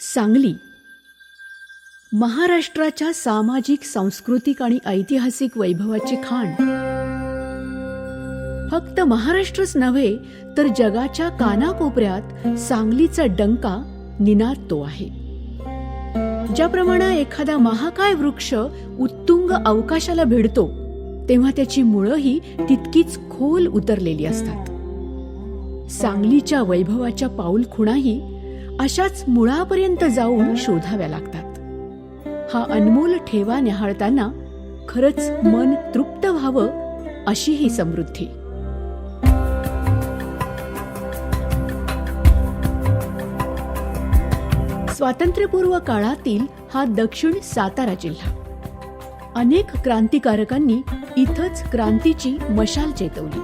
सांगली. महाराष्ट्राच्या सामाजिक सांस्कृतिक आणि ऐतिहासिक वैभवाची खाण. फक्त महाराष्ट्रच नव्हे तर जगाच्या कानाकोपऱ्यात सांगलीचा डंका निनादतो आहे. ज्याप्रमाणे एखादा महाकाय वृक्ष उत्तुंग अवकाशाला भिडतो तेव्हा त्याची मुळंही तितकीच खोल उतरलेली असतात. सांगलीच्या वैभवाच्या पाऊल खुणाही अशाच मुळापर्यंत जाऊन शोधाव्या लागतात. हा अनमोल ठेवा न्याहाळताना खरंच मन तृप्त व्हावं अशी ही समृद्धी. स्वातंत्र्यपूर्व काळातील हा दक्षिण सातारा जिल्हा. अनेक क्रांतिकारकांनी इथंच क्रांतीची मशाल चेतवली.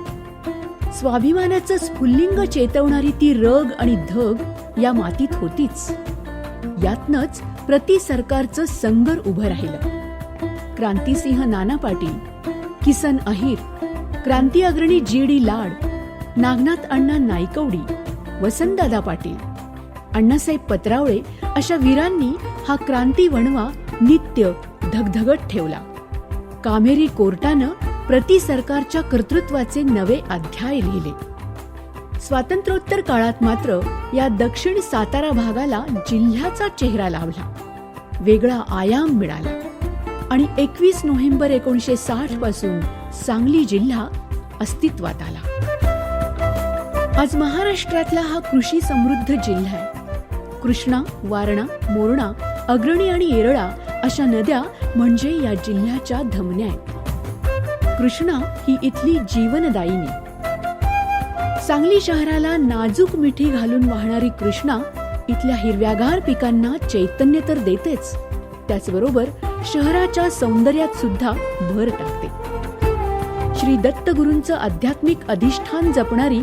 स्वाभिमानाचं स्फुल्लिंग चेतवणारी ती रग आणि धग या मातीत होतीच. यातनच प्रति सरकारचं संगर उभं राहिलं. क्रांतिसिंह नाना पाटील किसन अहिर क्रांती अग्रणी जी डी लाड नागनाथ अण्णा नायकवडी वसंतदादा पाटील अण्णासाहेब पत्रावळे अशा वीरांनी हा क्रांती वणवा नित्य धगधगत ठेवला. कामेरी कोर्टानं प्रति सरकारच्या कर्तृत्वाचे नवे अध्याय लिहिले. स्वातंत्र्योत्तर काळात मात्र या दक्षिण सातारा भागाला जिल्ह्याचा चेहरा लावला. वेगळा आयाम मिळाला. आणि एकवीस नोव्हेंबर एकोणीशे साठपासून सांगली जिल्हा अस्तित्वात आला. आज महाराष्ट्रातला हा कृषी समृद्ध जिल्हा आहे. कृष्णा वारणा मोरणा अग्रणी आणि येरळा अशा नद्या म्हणजे या जिल्ह्याच्या धमन्या आहेत. कृष्णा ही इथली जीवनदायिनी. सांगली शहराला नाजूक मिठी घालून वाहणारी कृष्णा इथल्या हिरव्यागार पिकांना चैतन्य तर देतेच. त्याचबरोबर शहराच्या सौंदर्यात सुद्धा भर टाकते. श्री दत्तगुरूंचं आध्यात्मिक अधिष्ठान जपणारी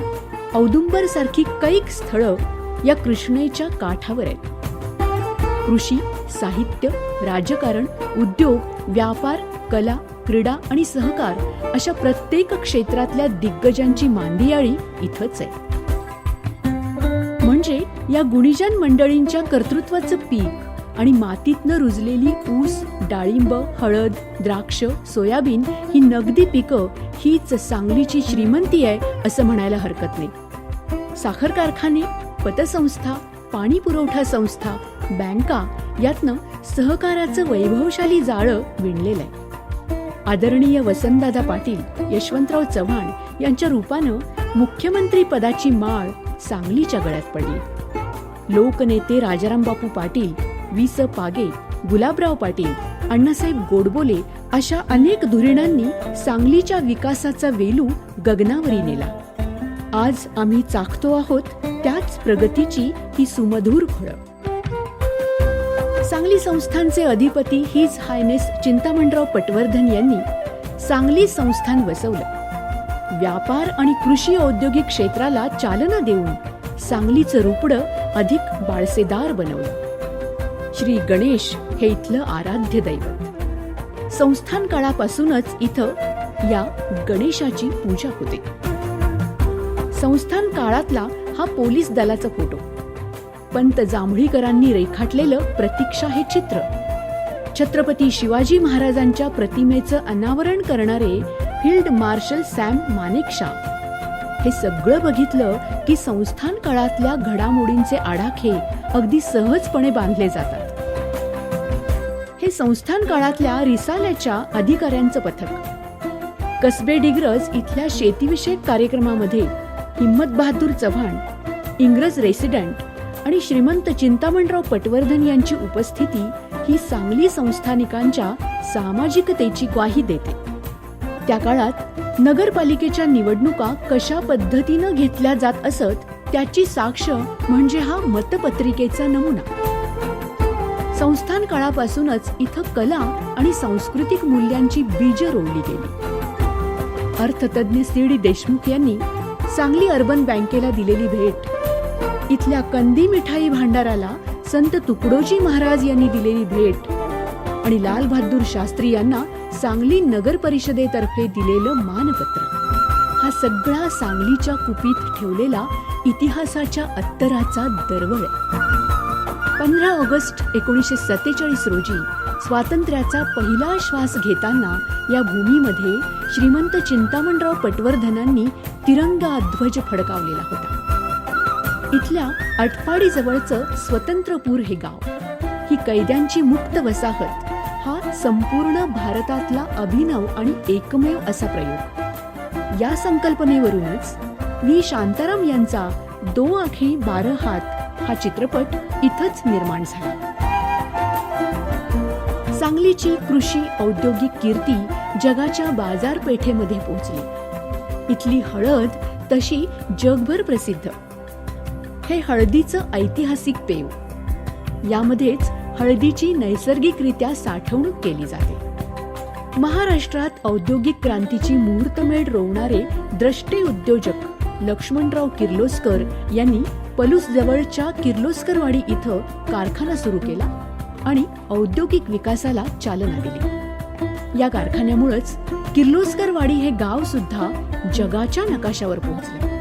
औदुंबर सारखी कैक स्थळं या कृष्णेच्या काठावर आहेत. कृषी साहित्य राजकारण उद्योग व्यापार कला क्रीडा आणि सहकार अशा प्रत्येक क्षेत्रातल्या दिग्गजांची मांदियाळी इथंच आहे. म्हणजे या गुणीजन मंडळींच्या कर्तृत्वाचं पीक आणि मातीतनं रुजलेली ऊस डाळिंब हळद द्राक्ष सोयाबीन ही नगदी पिकं हीच सांगलीची श्रीमंती आहे असं म्हणायला हरकत नाही. साखर कारखाने पतसंस्था पाणी पुरवठा संस्था बँका यातनं सहकाराचं वैभवशाली जाळं विणलेलं आहे. आदरणीय वसंतदादा पाटील यशवंतराव चव्हाण यांच्या रूपानं मुख्यमंत्री पदाची माळ सांगलीच्या गळ्यात पडली. लोकनेते राजाराम बापू पाटील वि स पागे गुलाबराव पाटील अण्णासाहेब गोडबोले अशा अनेक धुरीणांनी सांगलीच्या विकासाचा वेलू गगनावरी नेला. आज आम्ही चाखतो आहोत त्याच प्रगतीची ही सुमधूर फळं सांगली संस्थानचे अधिपती हिज हायनेस चिंतामणराव पटवर्धन यांनी सांगली संस्थान वसवलं. व्यापार आणि कृषी औद्योगिक क्षेत्राला चालना देऊन सांगलीचं रुपडं अधिक बाळसेदार बनवलं. श्री गणेश हे इथलं आराध्य दैवत. संस्थान काळापासूनच इथं या गणेशाची पूजा होते. संस्थान काळातला हा पोलीस दलाचा फोटो. पंत जांभळीकरांनी रेखाटलेलं प्रतीक्षा हे चित्र. छत्रपती शिवाजी महाराजांच्या प्रतिमेचं अनावरण करणारे फील्ड मार्शल सॅम मानेकशा. हे सगळं बघितलं की संस्थान काळातल्या घडामोडींचे आडाखे अगदी सहजपणे बांधले जातात. हे संस्थान काळातल्या रिसाल्याच्या अधिकाऱ्यांचं पथक. कसबे डिग्रज इथल्या शेतीविषयक कार्यक्रमामध्ये हिम्मत बहादूर चव्हाण इंग्रज रेसिडेंट आणि श्रीमंत चिंतामणराव पटवर्धन यांची उपस्थिती ही सांगली संस्थानिकांच्या सामाजिकतेची ग्वाही देते. त्या काळात नगरपालिकेच्या निवडणुका कशा पद्धतीनं घेतल्या जात असत त्याची साक्ष म्हणजे हा मतपत्रिकेचा नमुना. संस्थान काळापासूनच इथं कला आणि सांस्कृतिक मूल्यांची बीज रोवली गेली. अर्थतज्ञ सी डी देशमुख यांनी सांगली अर्बन बँकेला दिलेली भेट इथल्या कंदी मिठाई भांडाराला संत तुकडोजी महाराज यांनी दिलेली भेट. आणि लाल बहादूर शास्त्री यांना सांगली नगर परिषदेतर्फे दिलेलं मानपत्र. हा सगळा सांगलीच्या कुपीत ठेवलेला इतिहासाच्या अत्तराचा दरवळ. पंधरा ऑगस्ट एकोणीसशे सत्तेचाळीस रोजी स्वातंत्र्याचा पहिला श्वास घेताना या भूमीमध्ये श्रीमंत चिंतामणराव पटवर्धनांनी तिरंगा ध्वज फडकावलेला होता. इथल्या अटपाडी जवळचं स्वतंत्रपूर हे गाव. ही कैद्यांची मुक्त वसाहत हा संपूर्ण भारतातला अभिनव आणि एकमेव असा प्रयोग. या संकल्पनेवरूनच व्ही. शांताराम यांचा दो आखी बारा हात हा चित्रपट इथंच निर्माण झाला. सांगलीची कृषी औद्योगिक कीर्ती जगाच्या बाजारपेठेमध्ये पोहोचली. इथली हळद तशी जगभर प्रसिद्ध. हे हळदीचं ऐतिहासिक पेव. यामध्येच हळदीची नैसर्गिकरित्या साठवणूक केली जाते. महाराष्ट्रात औद्योगिक क्रांतीची मुहूर्तमेढ रोवणारे द्रष्टे उद्योजक लक्ष्मणराव किर्लोस्कर यांनी पलूस जवळच्या किर्लोस्करवाडी इथं कारखाना सुरू केला आणि औद्योगिक विकासाला चालना दिली. या कारखान्यामुळेच किर्लोस्करवाडी हे गाव सुद्धा जगाच्या नकाशावर पोहोचले.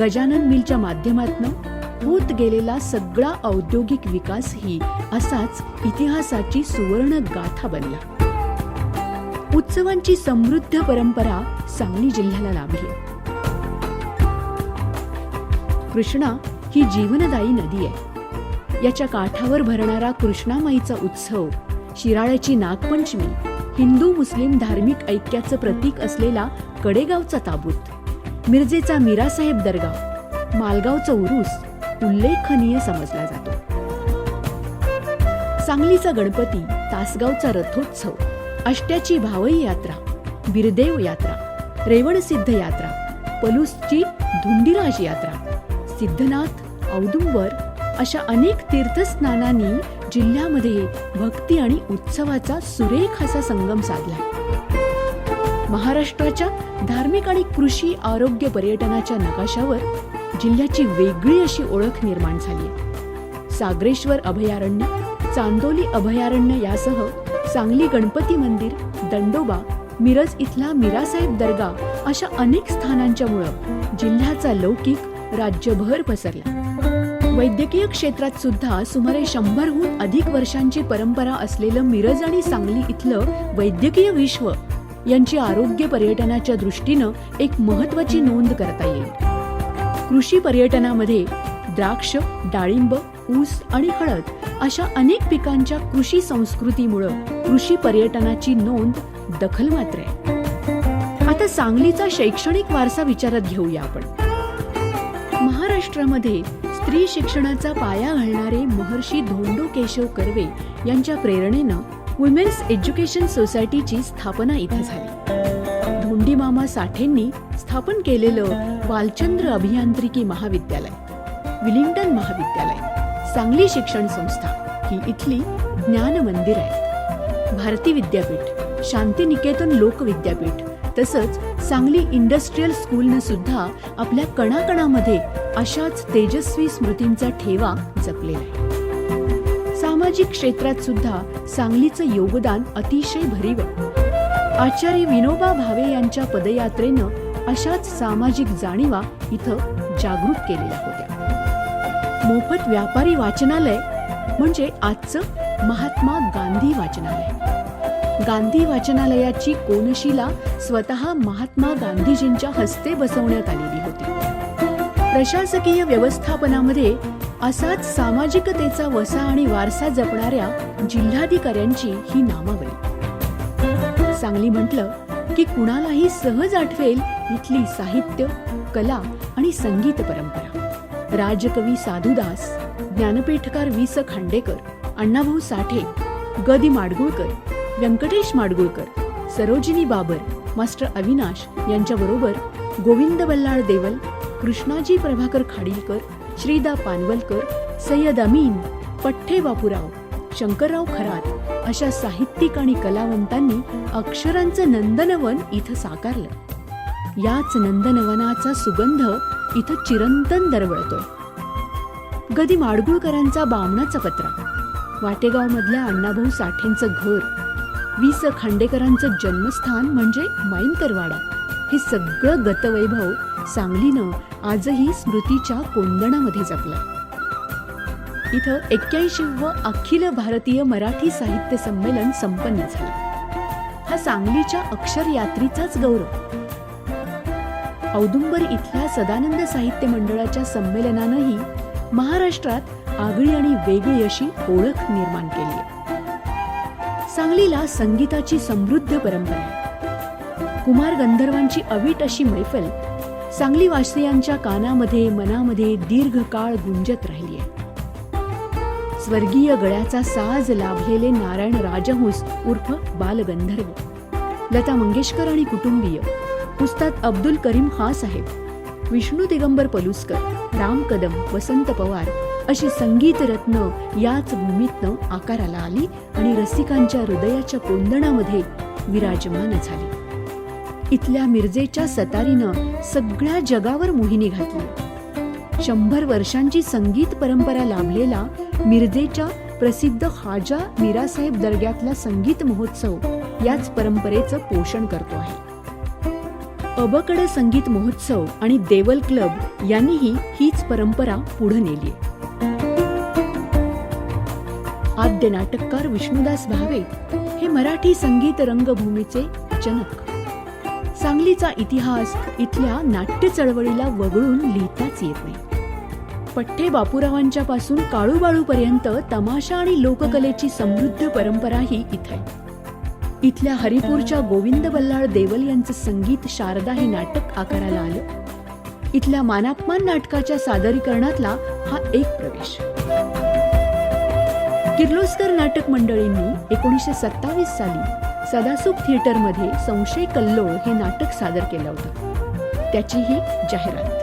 गजानन मिलच्या माध्यमातून होत गेलेला सगळा औद्योगिक विकास ही असाच इतिहासाची सुवर्ण गाथा बनला. उत्सवांची समृद्ध परंपरा सांगली जिल्ह्याला लाभली. कृष्णा ही जीवनदायी नदी आहे. याच्या काठावर भरणारा कृष्णामाईचा उत्सव शिराळ्याची नागपंचमी हिंदू मुस्लिम धार्मिक ऐक्याचं प्रतीक असलेला कडेगावचा ताबूत मिरजेचा मीरासाहेब दर्गा मालगावचा उरूस उल्लेखनीय समजला जातो. सांगलीचा गणपती तासगावचा रथोत्सव अष्ट्याची भावई यात्रा बिरदेव यात्रा रेवणसिद्ध यात्रा पलूसची धुंडीराज यात्रा सिद्धनाथ औदुंबर अशा अनेक तीर्थस्नानांनी जिल्ह्यामध्ये भक्ती आणि उत्सवाचा सुरेख असा संगम साधला. महाराष्ट्राच्या धार्मिक आणि कृषी आरोग्य पर्यटनाच्या नकाशावर जिल्ह्याची वेगळी अशी ओळख निर्माण झाली सागरेश्वर अभयारण्य चांदोली अभयारण्य यासह सांगली गणपती मंदिर दंडोबा मिरज इथला मिरासाहेब दर्गा अशा अनेक स्थानांच्यामुळं जिल्ह्याचा लौकिक राज्यभर पसरला. वैद्यकीय क्षेत्रात सुद्धा सुमारे शंभरहून अधिक वर्षांची परंपरा असलेलं मिरज आणि सांगली इथलं वैद्यकीय विश्व यांची आरोग्य पर्यटनाच्या दृष्टीनं एक महत्वाची नोंद करता येईल. कृषी पर्यटनामध्ये द्राक्ष डाळिंब ऊस आणि हळद अशा अनेक पिकांच्या कृषी संस्कृतीमुळं कृषी पर्यटनाची नोंद दखल मात्र आहे. आता सांगलीचा शैक्षणिक वारसा विचारात घेऊया आपण. महाराष्ट्रामध्ये स्त्री शिक्षणाचा पाया घालणारे महर्षी धोंडो केशव कर्वे यांच्या प्रेरणेनं वुमेन्स एज्युकेशन सोसायटीची स्थापना इथे झाली. धोंडी मामा साठेंनी स्थापन केलेलं बालचंद्र अभियांत्रिकी महाविद्यालय विलिंग्टन महाविद्यालय सांगली शिक्षण संस्था ही इथली ज्ञान मंदिर आहे भारती विद्यापीठ शांतिनिकेतन लोक विद्यापीठ तसंच सांगली इंडस्ट्रीयल स्कूलनं सुद्धा आपल्या कणाकणामध्ये अशाच तेजस्वी स्मृतींचा ठेवा जपलेला आहे सामाजिक क्षेत्रात सुद्धा सांगलीचं योगदान अतिशय भरीव आहे. आचार्य विनोबा भावे यांच्या पदयात्रेनं अशाच सामाजिक जाणीवा इथं जागृत केलेल्या होत्या. मोफत व्यापारी वाचनालय म्हणजे आजचं महात्मा गांधी वाचनालय. गांधी वाचनालयाची कोनशिला स्वतः महात्मा गांधीजींच्या हस्ते बसवण्यात आलेली होती. प्रशासकीय व्यवस्थापनामध्ये असाच सामाजिकतेचा वसा आणि वारसा जपणाऱ्या जिल्हाधिकाऱ्यांची ही नामावली. सांगली म्हटलं की कुणालाही सहज आठवेल इथली साहित्य कला आणि संगीत परंपरा. राजकवी साधुदास ज्ञानपीठकार वि स खांडेकर अण्णाभाऊ साठे गदी माडगुळकर व्यंकटेश माडगुळकर सरोजिनी बाबर मास्टर अविनाश यांच्याबरोबर गोविंद बल्लाळ देवल कृष्णाजी प्रभाकर खाडीलकर श्रीदा पानवलकर सय्यद अमीन पठ्ठे बापूराव शंकरराव खरात अशा साहित्यिक आणि कलावंतांनी अक्षरांचं नंदनवन इथं साकारलं. याच नंदनवनाचा सुगंध इथं चिरंतन दरवळतोय गदी माडगुळकरांचा बामणाचा पत्रा वाटेगाव मधल्या अण्णाभाऊ साठेंचं घर वि स खांडेकरांचं जन्मस्थान म्हणजे माईनकरवाडा हे सगळं गतवैभव सांगलीनं आजही स्मृतीच्या कोंदणामध्ये जपलं इथं एक्क्याऐंशी व अखिल भारतीय मराठी साहित्य संमेलन संपन्न झालं. हा सांगलीच्या अक्षर यात्रीचाच गौरव. औदुंबर इथल्या सदानंद साहित्य मंडळाच्या संमेलनानंही महाराष्ट्रात आगळी आणि वेगळी अशी ओळख निर्माण केली आहे. सांगलीला संगीताची समृद्ध परंपरा आहे. कुमार गंधर्वांची अवीट अशी मैफल सांगली वासियांच्या कानामध्ये मनामध्ये दीर्घकाळ गुंजत राहिली आहे. स्वर्गीय गळ्याचा साज लाभलेले नारायण राजहंस उर्फ बालगंधर्व. लता मंगेशकर आणि कुटुंबीय. उस्ताद अब्दुल करीम हा साहेब. विष्णू दिगंबर पलुस्कर राम कदम वसंत पवार अशी संगीत रत्न याच भूमीतनं आकाराला आली आणि रसिकांच्या हृदयाच्या कोंदणामध्ये विराजमान झाली. इथल्या मिरजेच्या सतारीनं सगळ्या जगावर मोहिनी घातली. शंभर वर्षांची संगीत परंपरा लाभलेला मिरजेच्या प्रसिद्ध खाजा मीरासाहेब दर्ग्यातला संगीत महोत्सव याच परंपरेचं पोषण करतो आहे. अबकड संगीत महोत्सव आणि देवल क्लब यांनीही हीच परंपरा पुढे नेली आद्य नाटककार विष्णुदास भावे हे मराठी संगीत रंगभूमीचे जनक. सांगलीचा इतिहास इथल्या नाट्य चळवळीला वगळून लिहिताच येत नाही. पठ्ठे बापूरावांच्या पासून काळूबाळू पर्यंत तमाशा आणि लोककलेची समृद्ध परंपराही इथे आहे. इथल्या हरिपूरच्या गोविंद बल्लाळ देवल यांचं संगीत शारदा हे नाटक आकाराला आलं. इथल्या मानापमान नाटकाच्या सादरीकरणातला हा एक प्रवेश. किर्लोस्कर नाटक मंडळींनी एकोणीसशे सत्तावीस साली सदासुख थिएटरमध्ये संशय कल्लोळ हे नाटक सादर केलं होतं. त्याची ही जाहिरात.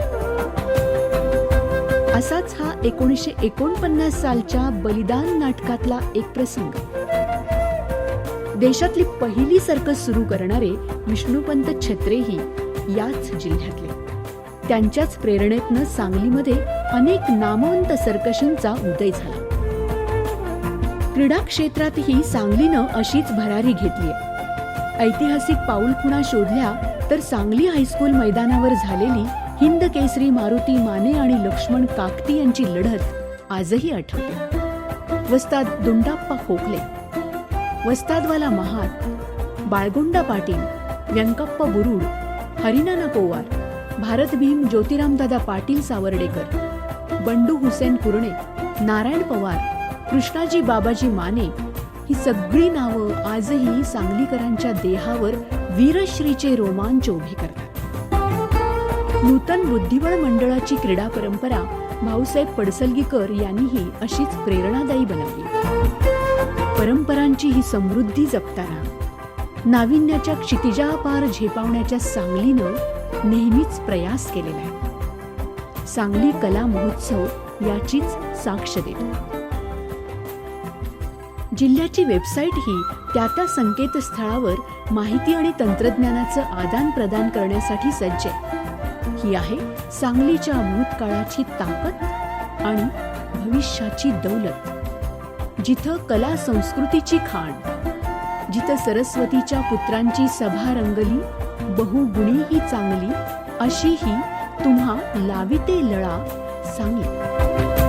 असाच हा एकोणीसशे एकोणपन्नास सालच्या बलिदान नाटकातला एक प्रसंग. देशातली पहिली सर्कस सुरू करणारे विष्णुपंत छत्रेही याच जिल्ह्यातले. त्यांच्याच प्रेरणेतनं सांगलीमध्ये अनेक नामवंत सर्कशींचा उदय झाला. क्रीडा क्षेत्रातही सांगलीनं अशीच भरारी घेतली ऐतिहासिक पाऊलखुणा शोधल्या तर सांगली हायस्कूल मैदानावर झालेली हिंद केसरी मारुती माने आणि लक्ष्मण काकती यांची लढत आजही आठवते. वस्ताद दुंडाप्पा खोकले वस्तादवाला महात बाळगोंडा पाटील व्यंकप्पा बुरुड हरिनाना पोवार भारत भीम ज्योतिरामदादा पाटील सावर्डेकर बंडू हुसेन कुरणे नारायण पवार कृष्णाजी बाबाजी माने ही सगळी नावं आजही सांगलीकरांच्या देहावर वीरश्रीचे रोमांच उभे करतात. नूतन बुद्धिबळ मंडळाची क्रीडा परंपरा भाऊसाहेब पडसलगीकर यांनीही अशीच प्रेरणादायी बनवली. परंपरांची ही समृद्धी जपताना नाविन्याच्या क्षितिजापार झेपावण्याच्या सांगलीनं नेहमीच प्रयास केलेला आहे. सांगली कला महोत्सव याचीच साक्ष देतो. जिल्ह्याची वेबसाईट ही त्या त्या संकेतस्थळावर माहिती आणि तंत्रज्ञानाचं आदान प्रदान करण्यासाठी सज्ज आहे. ही आहे सांगलीच्या भूतकाळाची ताकद आणि भविष्याची दौलत. जिथं कला संस्कृतीची खाण जिथं सरस्वतीच्या पुत्रांची सभा रंगली बहुगुणी ही चांगली अशी ही तुम्हा लाविते लळा सांगली.